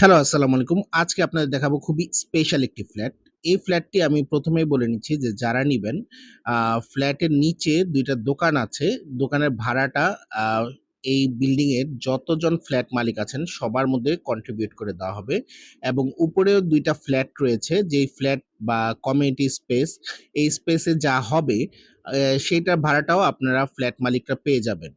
Hello, আসসালামু আলাইকুম। আজকে আপনাদের দেখাবো খুবই স্পেশাল একটি ফ্ল্যাট। এই ফ্ল্যাটটি আমি প্রথমেই বলে নিচ্ছি যে যারা নিবেন ফ্ল্যাটের নিচে দুইটা দোকান আছে। দোকানের ভাড়াটা এই বিল্ডিং এর যতজন ফ্ল্যাট মালিক আছেন সবার মধ্যে কন্ট্রিবিউট করে দেওয়া হবে এবং উপরেও দুইটা ফ্ল্যাট রয়েছে যেই ফ্ল্যাট বা কমিউনিটি স্পেস এই স্পেসে যা হবে সেইটার ভাড়াটাও আপনারা ফ্ল্যাট মালিকরা পেয়ে যাবেন।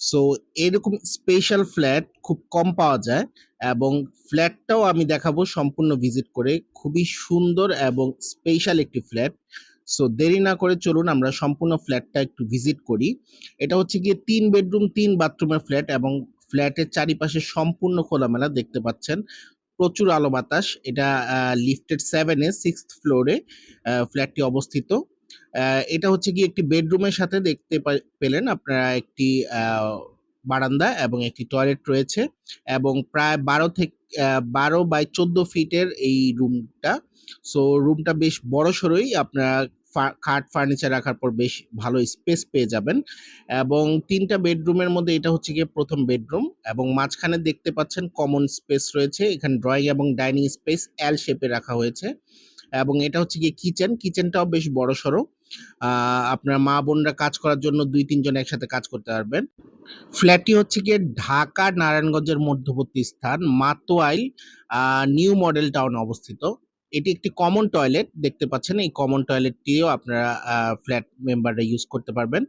সো এরকম স্পেশাল ফ্ল্যাট খুব কম পাওয়া যায় এবং ফ্ল্যাটটাও আমি দেখাবো সম্পূর্ণ ভিজিট করে। খুবই সুন্দর এবং স্পেশাল একটি ফ্ল্যাট। সো দেরি না করে চলুন আমরা সম্পূর্ণ ফ্ল্যাটটা একটু ভিজিট করি। এটা হচ্ছে গিয়ে তিন বেডরুম ৩ বাথরুমের ফ্ল্যাট এবং ফ্ল্যাটের চারিপাশে সম্পূর্ণ খোলামেলা দেখতে পাচ্ছেন। প্রচুর আলো বাতাস। এটা লিফটেড 7 এ 6th ফ্লোরে ফ্ল্যাটটি অবস্থিত। এটা হচ্ছে কি একটি বেডরুমের সাথে দেখতে পেলেন আপনারা একটি বারান্দা এবং একটি টয়লেট রয়েছে এবং প্রায় ১২ থেক ১২ বাই ১৪ ফিটের এই রুমটা। সো রুমটা বেশ বড় বড়সড়ই আপনারা খাট ফার্নিচার রাখার পর বেশ ভালো স্পেস পেয়ে যাবেন এবং ৩ টা বেডরুমের মধ্যে এটা হচ্ছে গিয়ে প্রথম বেডরুম এবং মাঝখানে দেখতে পাচ্ছেন কমন স্পেস রয়েছে। এখানে ড্রয়িং এবং ডাইনিং স্পেস এল শেপে রাখা হয়েছে এবং এটা হচ্ছে গিয়ে কিচেন। কিচেনটাও বেশ বড় সড়ো আপনার মা-বোনরা কাজ করার জন্য দুই, তিনজন একসাথে কাজ করতে পারবেন। ফ্ল্যাটটি হচ্ছে গিয়ে ঢাকা নারায়ণগঞ্জের মধ্যবর্তী স্থান, মাতোয়াইল নিউ মডেল টাউন অবস্থিত। এটি একটি কমন টয়লেট দেখতে পাচ্ছেন। এই কমন টয়লেটটিও আপনারা ফ্ল্যাট মেম্বাররা ইউজ করতে পারবেন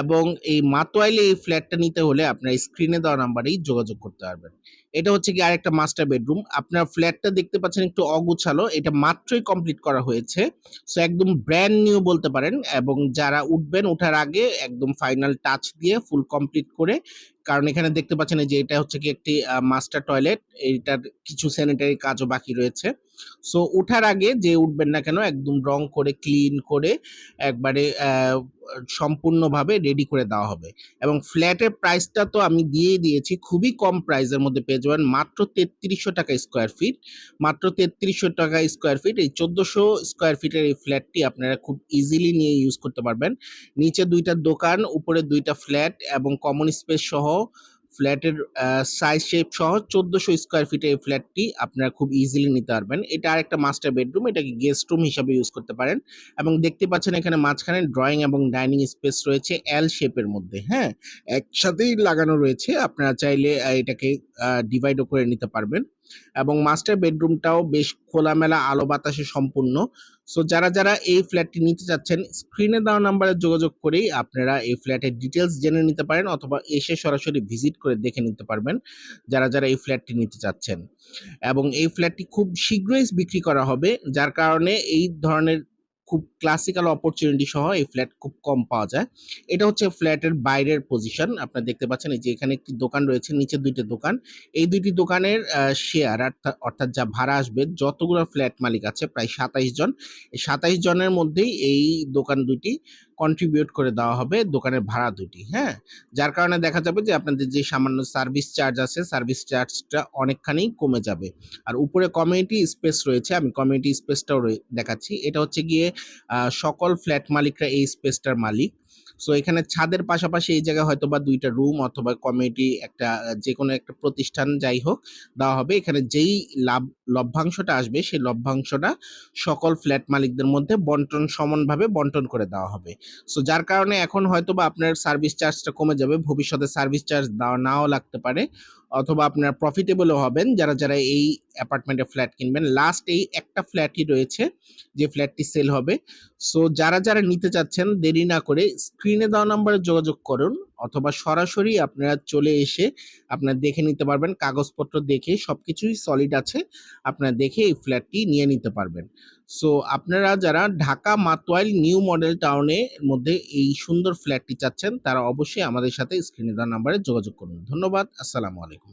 এবং এই মাতোয়াইলে এই ফ্ল্যাটটা নিতে হলে আপনার স্ক্রিনে দেওয়া নাম্বারেই যোগাযোগ করতে পারবেন। এটা হচ্ছে কি আরেকটা মাস্টার বেডরুম। আপনার ফ্ল্যাটটা দেখতে পাচ্ছেন একটু অগুছালো। এটা মাত্রই কমপ্লিট করা হয়েছে। সো একদম ব্র্যান্ড নিউ বলতে পারেন এবং যারা উঠবেন উঠার আগে একদম ফাইনাল টাচ দিয়ে ফুল কমপ্লিট করে, কারণ এখানে দেখতে পাচ্ছেন যে এটা হচ্ছে কি একটি মাস্টার টয়লেট। এইটার কিছু স্যানিটারি কাজও বাকি রয়েছে। সো ওঠার আগে যে উঠবেন না কেন একদম রং করে ক্লিন করে একবারে সম্পূর্ণভাবে রেডি করে দেওয়া হবে এবং ফ্ল্যাটের প্রাইসটা তো আমি দিয়েই দিয়েছি। খুবই কম প্রাইসের মধ্যে পেয়ে যাবেন। মাত্র ৳৩৩০০ স্কোয়ার ফিট। মাত্র ৳৩৩০০ স্কোয়ার ফিট। এই ১৪০০ স্কোয়ার ফিটের এই ফ্ল্যাটটি আপনারা খুব ইজিলি নিয়ে ইউজ করতে পারবেন। নিচে দুইটা দোকান, উপরে দুইটা ফ্ল্যাট এবং কমন স্পেস সহ ফ্ল্যাটের সাইজ শেপ সহ ১৪০০ স্কোয়ার ফিটের এই ফ্ল্যাটটি আপনারা খুব ইজিলি নিতে পারবেন। এটা আর একটা মাস্টার বেডরুম। এটাকে গেস্ট রুম হিসাবে ইউজ করতে পারেন এবং দেখতে পাচ্ছেন এখানে মাঝখানে ড্রয়িং এবং ডাইনিং স্পেস রয়েছে এল শেপের মধ্যে, হ্যাঁ? একসাথেই লাগানো রয়েছে। আপনারা চাইলে এটাকে ডিভাইডও করে নিতে পারবেন এবং মাস্টার বেডরুমটাও বেশ খোলামেলা আলো বাতাসে সম্পূর্ণ। সো যারা, যারা এই ফ্ল্যাটটি নিতে চাচ্ছেন স্ক্রিনে দেওয়া নাম্বারে যোগাযোগ করেই আপনারা এই ফ্ল্যাটের ডিটেলস জেনে নিতে পারেন অথবা এসে সরাসরি ভিজিট করে দেখে নিতে পারবেন। যারা, যারা এই ফ্ল্যাটটি নিতে চাচ্ছেন এবং এই ফ্ল্যাটটি খুব শীঘ্রই বিক্রি করা হবে। যার কারণে এই ধরনের খুব ক্লাসিক্যাল অপরচুনিটি সহ এই ফ্ল্যাট খুব কম পাওয়া যায়। এটা হচ্ছে ফ্ল্যাটের বাইরের পজিশন। আপনারা দেখতে পাচ্ছেন এই যে এখানে একটি দোকান রয়েছে, নিচে দুইটি দোকান। এই দুইটি দোকানের শেয়ার অর্থাৎ যা ভাড়া আসবে যতগুলো ফ্ল্যাট মালিক আছে প্রায় ২৭ জন। এই ২৭ জনের মধ্যেই এই দোকান ২ টি কন্ট্রিবিউট করে দেওয়া হবে দোকানের ভাড়া দুটি হ্যাঁ? যার কারণে দেখা যাবে যে আপনাদের যে সামান্য সার্ভিস চার্জ আছে, সার্ভিস চার্জটা অনেকখানি কমে যাবে। আর উপরে কমিউনিটি স্পেস রয়েছে। আমি কমিউনিটি স্পেসটাও দেখাচ্ছি। এটা হচ্ছে গিয়ে সকল ফ্ল্যাট মালিকরা এই স্পেসটার মালিক। সো এখানে ছাদের পাশাপাশি এই জায়গায় হয়তোবা ২ টা রুম অথবা কমিউনিটি একটা যেকোনো একটা প্রতিষ্ঠান যাই হোক দেওয়া হবে। এখানে যেই লাভ লভ্যাংশটা আসবে সেই লভ্যাংশটা সকল ফ্ল্যাট মালিকদের মধ্যে বন্টন সমানভাবে বন্টন করে দেওয়া হবে। সো যার কারণে এখন হয়তো বা আপনার সার্ভিস চার্জটা কমে যাবে। ভবিষ্যতে সার্ভিস চার্জ দেওয়া নাও লাগতে পারে অথবা আপনারা প্রফিটেবলও হবেন যারা, যারা এই অ্যাপার্টমেন্টে ফ্ল্যাট কিনবেন। লাস্ট এই একটা ফ্ল্যাটই রয়েছে যে ফ্ল্যাটটি সেল হবে। সো যারা, যারা নিতে চাচ্ছেন দেরি না করে স্ক্রিনে দেওয়া নাম্বারে যোগাযোগ করুন অথবা সরাসরি আপনারা চলে এসে আপনারা দেখে নিতে পারবেন। কাগজপত্র দেখে সবকিছুই সলিড আছে। আপনারা দেখে এই ফ্ল্যাটটি নিয়ে নিতে পারবেন। সো আপনারা যারা ঢাকা মাতোয়াইল নিউ মডেল টাউনের মধ্যে এই সুন্দর ফ্ল্যাটটি চাচ্ছেন, তারা অবশ্যই আমাদের সাথে স্ক্রিনে দেওয়া নাম্বারে যোগাযোগ করুন। ধন্যবাদ। আসসালামু আলাইকুম।